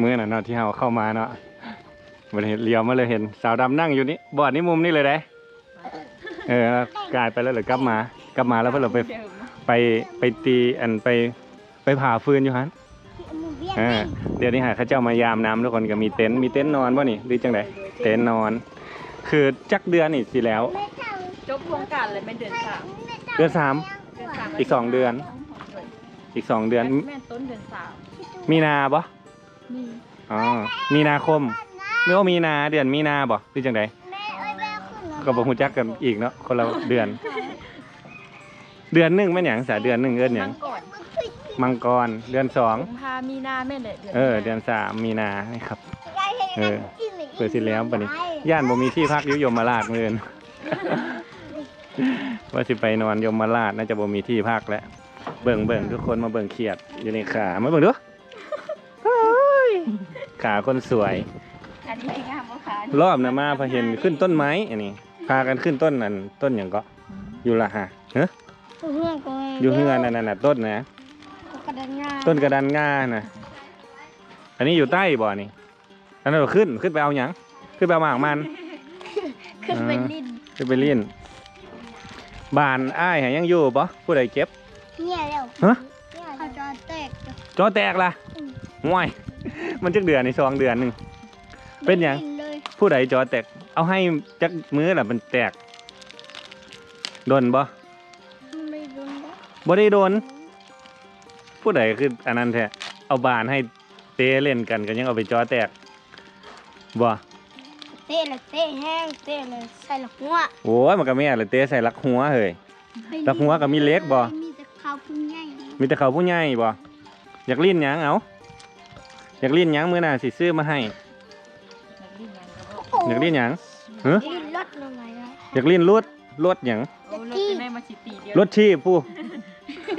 มื้อน่ะเนาะที่เฮาเข้ามาเนาะบ่ได้เห็นเลี้ยวมาเลยเห็นสาวดำนั่งอยู่นี่บอดนี่มุมนี่เลยได้เออกลายไปแล้วเลยกลับมากลับมาแล้วเพิ่นเราไปเดิมเนาะไปไปตีอันไปไปผ่าฟืนอยู่ฮันเออเดี๋ยวนี้หาเขาเจ้ามายามน้ำทุกคนก็มีเต็นท์มีเต็นท์นอนบ่นี่หรือจังไดเต็นท์นอน คือจักเดือนนี่สิแล้ว จบโครงการเลยเป็นเดือนสามเดือนสามเดือนสามอีกสองเดือน อีกสองเดือนแม่นต้นเดือนสามมีนาบ่ มีอ๋อมีนาคมไม่ว่ามีนาเดือนมีนาบ่หรือจังไดก็บ่ฮู้จักกันอีกเนาะคนละเดือน เดือนหนึงแม่นหยังสาเดือนหนึงเอิ้นหยัมังงก่อนมังกรเดือนสองกุมภามีนาแม่นเลยเดือนเออ เดือนสามมีนานี่ครับเออเปิดสิแล้วบัดนี้ ย่านบ่มีที่พักอยู่ยมราชมื้ออื่น ว่าสิไปนอนยมราชน่าจะบ่มีที่พักแล้วเบิ่งเบิ่งทุกคนมาเบิ่งเขียดอยู่ในขามาเบิ่งดูโอ้ย ขาคนสวย อันนี้งามบ่คะรอบน่ะมาพอเห็นขึ้นต้นไม้อันนี้ พากันขึ้นต้นนั่นต้นหยังก็อยู่ละฮะเฮ้ออยู่เฮือนนั่นน่ะน่ะต้นนะกระดานงาต้นกระดานงาน่ะอันนี้อยู่ใต้บ่อนี่อันนั้นเราขึ้นขึ้นไปเอาหยังขึ้นไปเอาหมากมัน ขึ้นเป็นลิ้นขึ้นไปเล่นบ้านอ้ายหายังอยู่ปะผู้ใดเก็บเนี่ยแล้วฮะเขาจะแตกจอแตกล่ะห่วย มันจักเดือนในสองเดือนหนึ่ง เป็นหยังเลยผู้ใดจอแตก เอาให้จักมือล่ะมันแตกโดนบ่ไม่โดนบ่บ่ได้โดน ผู้ใดคืออันนั้นแท้เอาบานให้เตะเล่นกันกันยังเอาไปจอแตกบ่เตะเลยเตะแห้งเตะเลยใส่หลักหัวโอ้ยมันก็แม่นเลยเตะใส่ลักหัวเฮ้ยหลักหัวก็มีเล็กบ่ มีแต่ข้าวพุ่งใหญ่มีแต่เขาผู้ใหญ่บ่อยากลิ้นหยังเอา อยากลิ้นหยังมื้อหน้าสิซื้อมาให้อยากลิ้นหยังฮะลิ้นรถลงไงอะอยากลิ้นรถรถหยังโอ้รถจะได้มาสิปีเดียวรถทีบผู้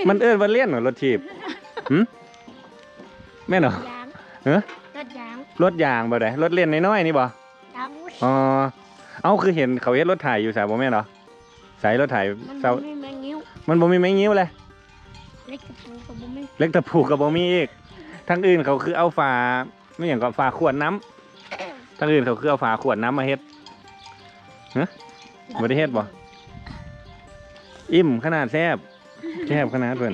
มันเอิ้นว่าเลี้ยนเหรอรถทีบหึแม่นเหรอยางเฮ้อรถยางรถยางบ่ได้รถเล่นน้อยๆนี่บ่ยางอ๋อเอาคือเห็นเขาเฮ็ดรถไถอยู่สายบ่แม่นเหรอสายรถไถมันเสาไม่แมงนิ้วมันบ่มีไม้งิ้วเลยเล็กกระปูกับบุ้มเล็กตะปูก็บ่มีอีก ทางอื่นเขาคือเอาฝาไม่หยังก็ฝาขวดน้ำทางอื่นเขาคือเอาฝาขวดน้ำมาเฮ็ดฮะบ่ได้เฮ็ดบ่อิ่มขนาดแซ่บแซ่บขนาดเพิ่น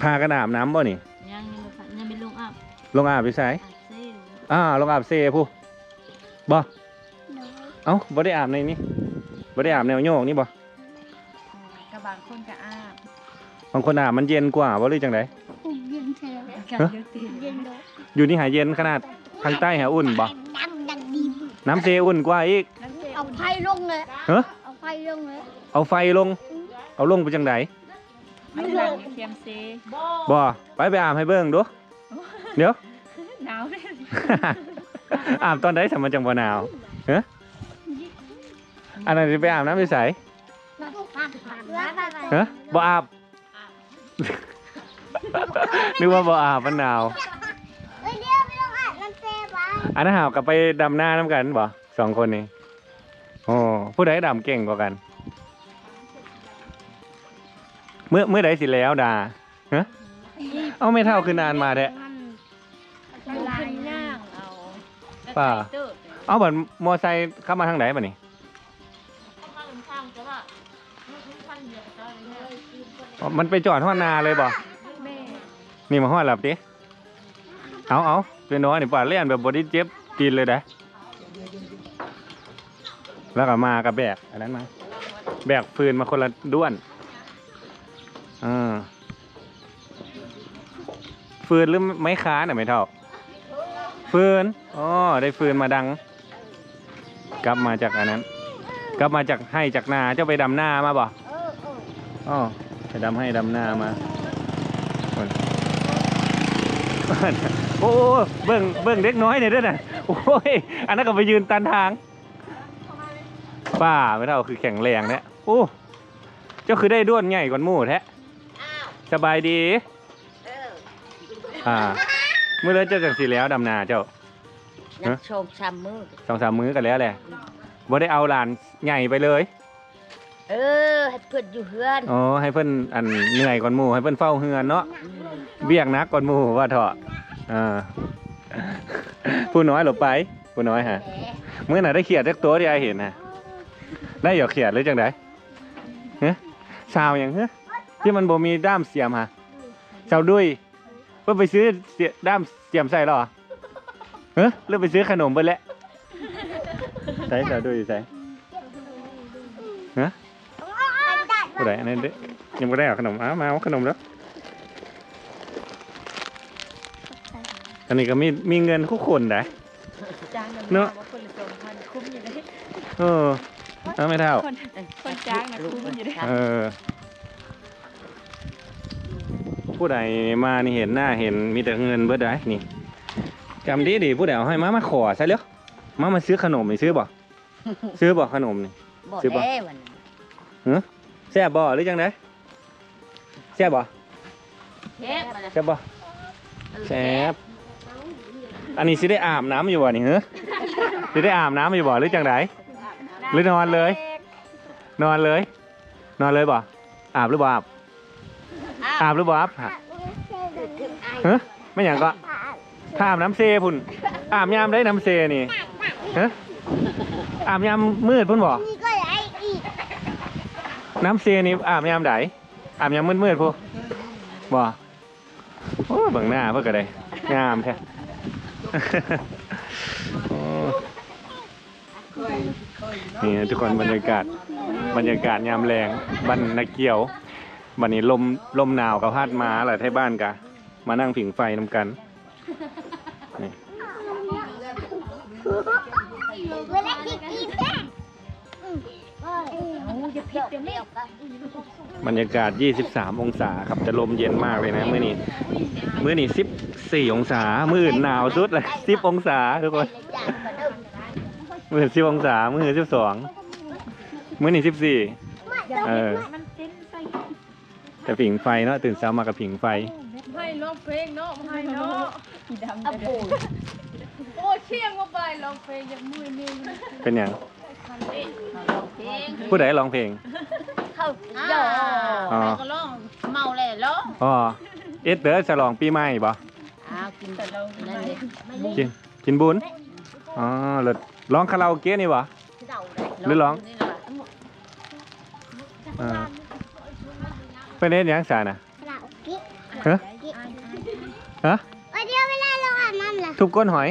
พากระดาบน้ำบ่นี่ยังยังบ่ยังเป็นลงอับลงอาบอยู่ไสอัดเซลอ่าลงอาบเซผู้บ่เนาะเอ้าบ่ได้อาบในนี้บ่ได้อาบแนวโยกนี่บ่กระบางคนก็อาบบางคนอาบมันเย็นกว่าบ่หรือจังไดพุ่ง เย็นใช่ไหมกันเยอะตีเย็นโดดอยู่นี่หาเย็นขนาดทางใต้หาอุ่นบ่ดังดังดีน้ำเซอุ่นกว่าอีกน้ำเซลเอาไฟลงเลยเฮ้อเอาไฟลงเลยเอาไฟลง เอาลงไปจังไดไม่หลังเทียมเซบ่ไปไปอาบให้เบิ่งดูเดี๋ยวหนาวเลยอาบตอนใดสมันจังบ่หนาวเฮ้ออันนั้นสิไปอาบน้ำที่ไสมาผ่านผ่านผ่านผ่านเฮ้อบ่อาบ นึกว่าบ่อาบมันหนาว เอ้ยเดี๋ยวไม่ต้องอ่านน้ำเซ่บ้าอันนั้นหาวกับไปดำหน้าน้ำกันบ่สองคนนี้โอ้ผู้ใดดำเก่งกว่ากัน เมื่อเมื่อใดสิแล้วดาฮะเอาไม่เท่าคือนานมาแท้มันลายย่างเอาป่าเติบเอาบัดมอไซค์เข้ามาทางไหนบ่นี่ข้างข้างจะว่าข้างเดียวก็ได้อ๋อมันไปจอดห้อนาเลยบ่แม่ นี่มาห้อหลับดิเอาเอาเป็นน้อยนี่ป่าเล่นแบบบอดี้เจ็บตีนเลยนะแล้วก็มากับแบกอันนั้นมา แบกฟืนมาคนละด้วนอ่าฟืนหรือไม้ค้าน่ะไม่เท่า ฟืนอ๋อได้ฟืนมาดัง กลับมาจากอันนั้น กลับมาจากให้จากนาเจ้าไปดำหน้ามาบ่อ๋อไปดำให้ดำหน้ามา โอ้เบิ่งเบิ่งเด็กน้อยเนี่ยด้วยนะโอ้ยอันนั้นก็ไปยืนตันทางป้าไม่เท่าคือแข็งแรงเนี่ยโอ้เจ้าคือได้ด้วนใหญ่กว่าหมู่แท้สบายดีอ่าเมื่อไรเจ้าจังสีแล้วดำนาเจ้านักโชคช้ำมือสองสามมื้อกันแล้วแหละบ่ได้เอาหลานใหญ่ไปเลย เออให้เพื่อนอยู่เฮือนอ๋อให้เพิ่นอันเหนื่อยก่อนหมู่ให้เพิ่นเฝ้าเฮือนเนาะเบี้ยกนักก่อนหมู่ว่าเถอะอ่าผู้น้อยหลบไปผู้น้อยฮะเมื่อไหร่ได้เขียดจักตัวที่ไอเห็นนะได้หยอกเขียดหรือจังไดเฮ้ชาวอย่างเฮ้ที่มันบ่มีด้ามเสียมฮะชาวดุยเพิ่นไปซื้อเสียด้ามเสียมใส่หรอเฮ้หรือไปซื้อขนมเบิ่นแหละใส่ชาวดุยใส่ฮะ ผู้ใดอันนั้นเด้อยังบ่ได้เอาขนมอ้าวมาเอาขนมแล้ว อันนี้ก็มีมีเงินคู่คนได้จ้างเนอะว่าคนละสองพันคุ้มอยู่เลยเออเอาไม่เท่าคนคนจ้างนะคุ้มอยู่เลยเออผู้ใดมานี่เห็นหน้าเห็นมีแต่เงินเบิดได้นี่จำดีดีผู้ใดเอาให้มามาขอใช่เร็วมามาซื้อขนมนี่ซื้อบ่ซื้อบ่ขนมนี่บอกซื้อบ่แล้วันนั้น แซ่บบ่หรือจังไดแซ่บบ่เทปมาแล้วแซ่บบ่แซ่บอันนี้สิได้อาบน้ำอยู่บ่นี่เหรอสิได้อาบน้ำอยู่บ่หรือจังไดหรือนอนเลย นอนเลย นอนเลยบ่อาบหรือบ่อาบอาบหรือบ่อาบฮะเฮ้ไม่อย่างก็ถ้าอาบน้ำเซพุ่นอาบยามได้น้ำเซนี่เฮ้อาบยามมืดพุ่นบ่ นี่ก็ได้อีก น้ำเซนี่อาบยามใดอาบยามมืดๆพุ่นบ่โอ้บิ่งหน้าเพิ่นก็ไดงามแท้นี่นะทุกคนบรรยากาศบรรยากาศยามแรงบ้านนาเกียวบันนี้ลมลมหนาวกับพัดมาแหละที่บ้านกะ มานั่งผิงไฟนำกันนี่ พิษเดี๋ยวไม่เอากันบรรยากาศ 23 องศาครับจะลมเย็นมากเลยนะมื้อนี้มื้อนี้14 องศา มื้ออื่นหนาวสุดเลย10 องศาทุกคน มื้อ10องศา มื้อ12 มื้อนี้14เออมันเต้นใส่แต่ผิงไฟเนาะตื่นเช้ามากับผิงไฟให้ร้องเพลงเนาะให้เนาะอีดำเอาปูโอ้เชี่ยงว่าไปร้องเพลงอย่างมือนึงเป็นอย่างเพลง ผู้ใดร้องเพลง เข้าเยอะอ๋อก็ร้องเมาเลยร้องอ๋อเอสเดอร์ฉลองปีใหม่บ่อ้าวกินแต่เรานั่นเลยกินกินบุญอ๋อแล้วร้องคาราโอเกะนี่บ่ หรือร้อง นี่แหละอ่าเป็นเฮ็ดหยังซาน่ะเรากินฮะฮะวันเดียวเวลาเราอาบน้ำล่ะทุบก้นหอย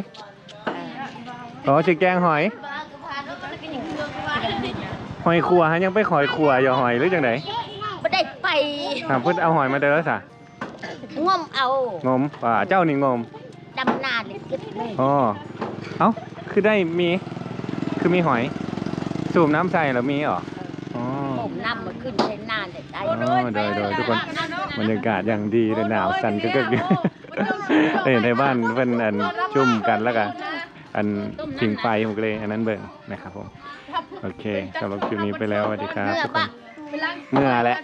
อ๋อสิแกงหอย หอยขัวฮะยังไปหอยขัวอยู่หอยหรือจังไดไม่ได้ไปอ่าเพิ่นเอาหอยมาได้แล้วซะงมเอางมอ่าเจ้านี่งมดำนาเลยเก็บเลยอ๋อเอ้าคือได้มีคือมีหอย สูบน้ำใส่แล้วมีเหรออ๋อผมน้ำมาขึ้นใช้นานเลยได้อ๋อโดยโดยทุกคนบรรยากาศอย่างดีเลยหนาวสั่นก็ก็อยู่เอ้ยในบ้านเพิ่นอันจุ่มกันแล้วกันอันผิงไฟผมก็เลยอันนั้นเบิ่งนะครับผม โอเคสำหรับคลิปนี้ไปแล้วสวัสดีครับทุกคน เมื่อแหละ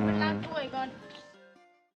อืมล้างถ้วยก่อน